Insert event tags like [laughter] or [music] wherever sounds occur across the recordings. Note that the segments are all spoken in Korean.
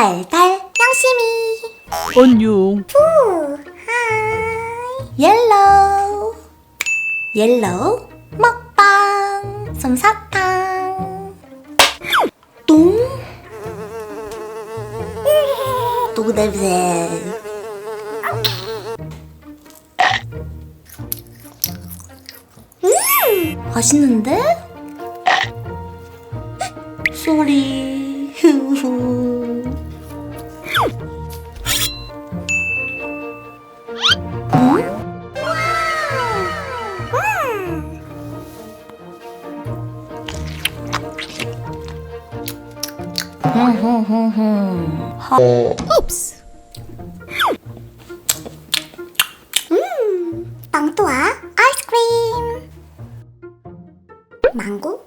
달달 양심이. 안녕. 후 하이. 옐로우. 옐로우 먹방. 솜사탕. 똥. 똥 냄새 음 맛있는데? 소리. [laughs] 후후 옵스. 음, 빵또아 아이스크림. 망고.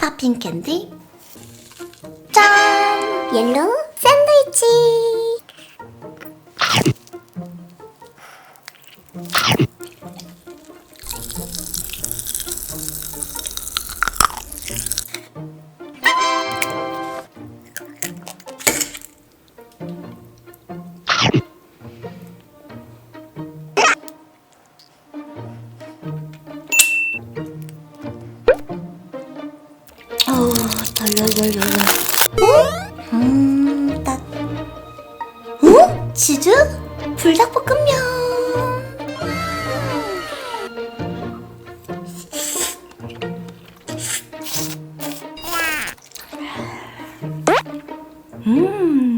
팝핑 캔디. 짠! 옐로우 샌드위치. 어? 음, 나. 어? 지주? 불닭볶음면. 음,